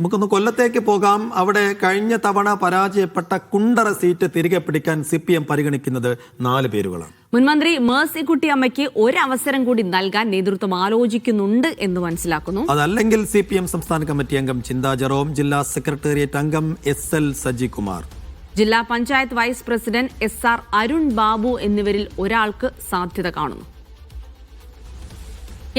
നമുക്കൊന്ന് കൊല്ലത്തേക്ക് പോകാം. അവിടെ കഴിഞ്ഞ തവണ പരാജയപ്പെട്ട കുണ്ടറ സീറ്റ് തിരികെ പിടിക്കാൻ സി പി എം പരിഗണിക്കുന്നത് നാല് പേരുകളാണ്. മുൻമന്ത്രി മേഴ്സിക്കുട്ടി അമ്മയ്ക്ക് ഒരവസരം കൂടി നൽകാൻ നേതൃത്വം ആലോചിക്കുന്നുണ്ട് എന്ന് മനസ്സിലാക്കുന്നു. അതല്ലെങ്കിൽ സി പി എം സംസ്ഥാന കമ്മിറ്റി അംഗം ചിന്താ ജെറോം ജില്ലാ സെക്രട്ടേറിയറ്റ് അംഗം എസ് എൽ സജികുമാർ. ജില്ലാ panchayat vice president S R Arun Babu എന്നിവരിൽ ഒരാൾക്ക് സാധ്യത കാണുന്നു.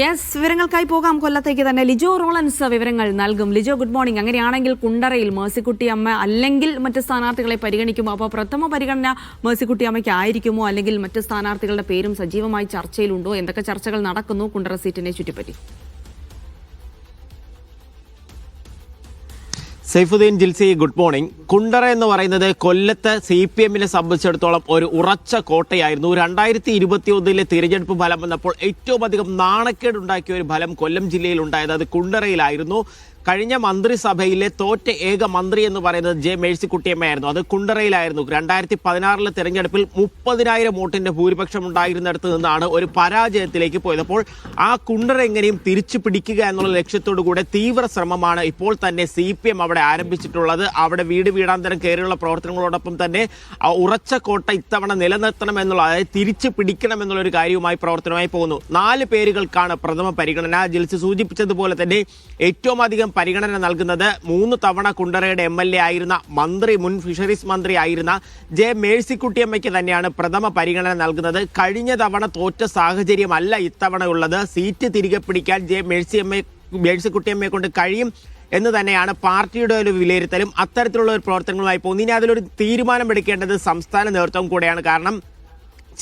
യെസ് വിവരങ്ങൾക്കായി പോകാം. കൊല്ലത്തേക്ക് തന്നെ ലിജോ റോളൻസ് വിവരങ്ങൾ നൽകും. ലിജോ ഗുഡ് മോർണിംഗ് അങ്ങനെയാണെങ്കിൽ കുണ്ടറയിൽ മേഴ്സിക്കുട്ടി അമ്മ അല്ലെങ്കിൽ മറ്റ് സ്ഥാനാർത്ഥികളെ പരിഗണിക്കുമോ? അപ്പോൾ പ്രഥമ പരിഗണന മേഴ്സിക്കുട്ടി അമ്മയ്ക്ക് ആയിരിക്കുമോ? അല്ലെങ്കിൽ മറ്റ് സ്ഥാനാർത്ഥികളുടെ പേരും സജീവമായി ചർച്ചയിലുണ്ടോ? എന്തൊക്കെ ചർച്ചകൾ നടക്കുന്നു കുണ്ടറ സീറ്റിനെ ചുറ്റിപ്പറ്റി? Saifuddin Jilsy good morning. Kundara എന്ന് പറയുന്നത് കൊല്ലത്ത് സി പി എമ്മിനെ സംബന്ധിച്ചിടത്തോളം ഒരു ഉറച്ച കോട്ടയായിരുന്നു. രണ്ടായിരത്തി ഇരുപത്തി ഒന്നിലെ തിരഞ്ഞെടുപ്പ് ഫലം വന്നപ്പോൾ ഏറ്റവും അധികം നാണക്കേടുണ്ടാക്കിയ ഒരു ഫലം കൊല്ലം ജില്ലയിൽ ഉണ്ടായത് അത് കുണ്ടറയിലായിരുന്നു. കഴിഞ്ഞ മന്ത്രിസഭയിലെ തോറ്റ ഏക മന്ത്രി എന്ന് പറയുന്നത് ജെ മേഴ്സിക്കുട്ടിയമ്മയായിരുന്നു. അത് കുണ്ടറയിലായിരുന്നു. രണ്ടായിരത്തി പതിനാറിലെ തെരഞ്ഞെടുപ്പിൽ മുപ്പതിനായിരം വോട്ടിന്റെ ഭൂരിപക്ഷം ഉണ്ടായിരുന്നിടത്ത് നിന്നാണ് ഒരു പരാജയത്തിലേക്ക് പോയത്. അപ്പോൾ ആ കുണ്ടറ എങ്ങനെയും തിരിച്ചു പിടിക്കുക എന്നുള്ള ലക്ഷ്യത്തോടു കൂടെ തീവ്ര ശ്രമമാണ് ഇപ്പോൾ തന്നെ സി പി എം അവിടെ ആരംഭിച്ചിട്ടുള്ളത്. അവിടെ വീട് വീടാന്തരം കയറിയുള്ള പ്രവർത്തനങ്ങളോടൊപ്പം തന്നെ ഉറച്ച കോട്ട ഇത്തവണ നിലനിർത്തണം എന്നുള്ള അതായത് തിരിച്ചു പിടിക്കണം എന്നുള്ള ഒരു കാര്യവുമായി പ്രവർത്തനമായി പോകുന്നു. നാല് പേരുകൾക്കാണ് പ്രഥമ പരിഗണന. ജിൽസ് സൂചിപ്പിച്ചതുപോലെ തന്നെ ഏറ്റവും അധികം പരിഗണന നൽകുന്നത് മൂന്ന് തവണ കുണ്ടറയുടെ എം എൽ എ ആയിരുന്ന മന്ത്രി മുൻ ഫിഷറീസ് മന്ത്രി ആയിരുന്ന ജെ മേഴ്സിക്കുട്ടിയമ്മയ്ക്ക് തന്നെയാണ് പ്രഥമ പരിഗണന നൽകുന്നത്. കഴിഞ്ഞ തവണ തോറ്റ സാഹചര്യമല്ല ഇത്തവണ ഉള്ളത് സീറ്റ് തിരികെ പിടിക്കാൻ ജെ മേഴ്സിയമ്മ മേഴ്സിക്കുട്ടിയമ്മയെ കൊണ്ട് കഴിയും എന്ന് തന്നെയാണ് പാർട്ടിയുടെ ഒരു വിലയിരുത്തലും. അത്തരത്തിലുള്ള ഒരു പ്രവർത്തനങ്ങളുമായി പോകുന്നത് ഇനി അതിലൊരു തീരുമാനമെടുക്കേണ്ടത് സംസ്ഥാന നേതൃത്വം കൂടെയാണ്. കാരണം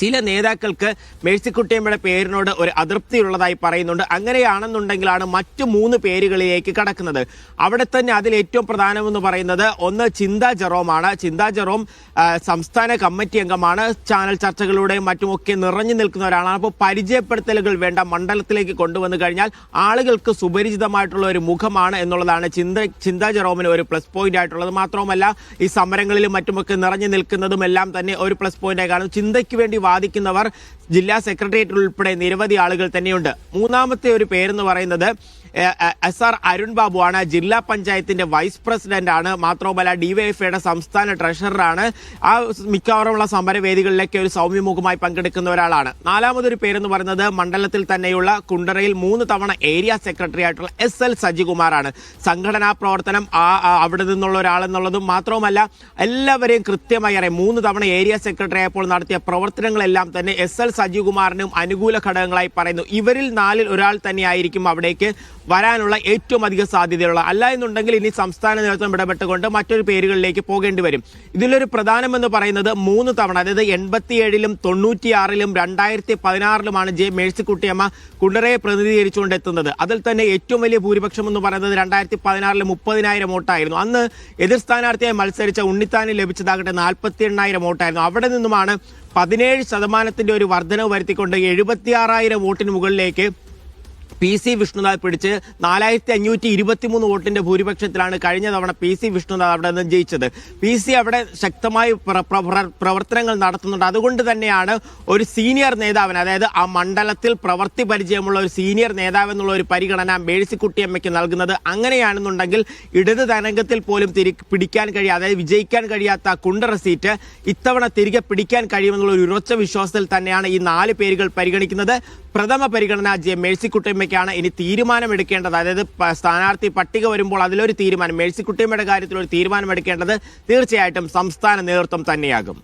ചില നേതാക്കൾക്ക് മേഴ്സിക്കുട്ടിയമ്മയുടെ പേരിനോട് ഒരു അതൃപ്തിയുള്ളതായി പറയുന്നുണ്ട്. അങ്ങനെയാണെന്നുണ്ടെങ്കിലാണ് മറ്റു മൂന്ന് പേരുകളിലേക്ക് കടക്കുന്നത്. അവിടെ തന്നെ അതിൽ ഏറ്റവും പ്രധാനമെന്ന് പറയുന്നത് ഒന്ന് ചിന്താ ജെറോമാണ്. ചിന്താ ജെറോം സംസ്ഥാന കമ്മിറ്റി അംഗമാണ്. ചാനൽ ചർച്ചകളുടെയും മറ്റുമൊക്കെ നിറഞ്ഞു നിൽക്കുന്ന ഒരാളാണ്. അപ്പോൾ പരിചയപ്പെടുത്തലുകൾ വേണ്ട മണ്ഡലത്തിലേക്ക് കൊണ്ടുവന്നു കഴിഞ്ഞാൽ ആളുകൾക്ക് സുപരിചിതമായിട്ടുള്ള ഒരു മുഖമാണ് എന്നുള്ളതാണ് ചിന്ത ചിന്താ ജെറോമിന് ഒരു പ്ലസ് പോയിന്റ് ആയിട്ടുള്ളത്. മാത്രവുമല്ല ഈ സമരങ്ങളിലും മറ്റുമൊക്കെ നിറഞ്ഞു നിൽക്കുന്നതും എല്ലാം തന്നെ ഒരു പ്ലസ് പോയിന്റായി കാണും. ചിന്തയ്ക്ക് വേണ്ടി വാദിക്കുന്നവർ ജില്ലാ സെക്രട്ടേറിയറ്റ് ഉൾപ്പെടെ നിരവധി ആളുകൾ തന്നെയുണ്ട്. മൂന്നാമത്തെ ഒരു പേരെന്ന് പറയുന്നത് എസ് ആർ അരുൺ ആണ് ജില്ലാ പഞ്ചായത്തിന്റെ വൈസ് പ്രസിഡന്റ് ആണ്. മാത്രവുമല്ല ഡിവൈഎഫ്ഐയുടെ സംസ്ഥാന ട്രഷററാണ്. ആ മിക്കവാറുമുള്ള സമരവേദികളിലേക്ക് ഒരു സൗമ്യമുഖമായി പങ്കെടുക്കുന്ന ഒരാളാണ്. നാലാമതൊരു പേരെന്ന് പറയുന്നത് മണ്ഡലത്തിൽ തന്നെയുള്ള കുണ്ടറയിൽ മൂന്ന് തവണ ഏരിയ സെക്രട്ടറി ആയിട്ടുള്ള എസ് എൽ സജികുമാറാണ്. സംഘടനാ പ്രവർത്തനം ആ അവിടെ നിന്നുള്ള ഒരാളെന്നുള്ളതും മാത്രവുമല്ല എല്ലാവരെയും കൃത്യമായി അറിയാം. മൂന്ന് തവണ ഏരിയ സെക്രട്ടറി ആയപ്പോൾ നടത്തിയ പ്രവർത്തനങ്ങളെല്ലാം തന്നെ എസ് എൽ സജികുമാറിനും അനുകൂല ഘടകങ്ങളായി പറയുന്നു. ഇവരിൽ നാലിൽ ഒരാൾ തന്നെയായിരിക്കും അവിടേക്ക് വരാനുള്ള ഏറ്റവും അധികം സാധ്യതയുള്ള അല്ല എന്നുണ്ടെങ്കിൽ ഇനി സംസ്ഥാന നേതൃത്വം ഇടപെട്ടുകൊണ്ട് മറ്റൊരു പേരുകളിലേക്ക് പോകേണ്ടി വരും. ഇതിലൊരു പ്രധാനമെന്ന് പറയുന്നത് മൂന്ന് തവണ അതായത് എൺപത്തിയേഴിലും തൊണ്ണൂറ്റിയാറിലും രണ്ടായിരത്തി പതിനാറിലുമാണ് ജെ മേഴ്സിക്കുട്ടിയമ്മ കുണ്ടറയെ പ്രതിനിധീകരിച്ചുകൊണ്ട് എത്തുന്നത് അതിൽ തന്നെ ഏറ്റവും വലിയ ഭൂരിപക്ഷം എന്ന് പറയുന്നത് രണ്ടായിരത്തി പതിനാറിൽ മുപ്പതിനായിരം വോട്ടായിരുന്നു. അന്ന് എതിർ സ്ഥാനാർത്ഥിയായി മത്സരിച്ച ഉണ്ണിത്താന് ലഭിച്ചതാകട്ടെ നാൽപ്പത്തി എണ്ണായിരം വോട്ടായിരുന്നു. അവിടെ നിന്നുമാണ് പതിനേഴ് ശതമാനത്തിന്റെ ഒരു വർധനവ് വരുത്തിക്കൊണ്ട് എഴുപത്തിയാറായിരം വോട്ടിന് മുകളിലേക്ക് പി സി വിഷ്ണുനാഥ് പിടിച്ച് നാലായിരത്തി അഞ്ഞൂറ്റി ഇരുപത്തിമൂന്ന് വോട്ടിന്റെ ഭൂരിപക്ഷത്തിലാണ് കഴിഞ്ഞ തവണ പി സി വിഷ്ണുനാഥ് അവിടെ നിന്ന് ജയിച്ചത്. പി സി അവിടെ ശക്തമായി പ്ര- പ്ര- പ്രവർത്തനങ്ങൾ നടത്തുന്നുണ്ട്. അതുകൊണ്ട് തന്നെയാണ് ഒരു സീനിയർ നേതാവിന് അതായത് ആ മണ്ഡലത്തിൽ പ്രവർത്തി പരിചയമുള്ള ഒരു സീനിയർ നേതാവ് എന്നുള്ള ഒരു പരിഗണന മേഴ്സിക്കുട്ടി അമ്മയ്ക്ക് നൽകുന്നത് അങ്ങനെയാണെന്നുണ്ടെങ്കിൽ ഇടത് തരംഗത്തിൽ പോലും തിരി പിടിക്കാൻ കഴിയാതെ അതായത് വിജയിക്കാൻ കഴിയാത്ത കുണ്ടറ സീറ്റ് ഇത്തവണ തിരികെ പിടിക്കാൻ കഴിയുമെന്നുള്ള ഒരു ഉറച്ച വിശ്വാസത്തിൽ തന്നെയാണ് ഈ നാല് പേരുകൾ പരിഗണിക്കുന്നത്. പ്രഥമ പരിഗണന ജെ മേഴ്സിക്കുട്ടിയമ്മയ്ക്കാണ് ഇനി തീരുമാനമെടുക്കേണ്ടത്. അതായത് സ്ഥാനാർത്ഥി പട്ടിക വരുമ്പോൾ അതിലൊരു തീരുമാനം മേഴ്സിക്കുട്ടിയമ്മയുടെ കാര്യത്തിൽ ഒരു തീരുമാനമെടുക്കേണ്ടത് തീർച്ചയായിട്ടും സംസ്ഥാന നേതൃത്വം തന്നെയാകും.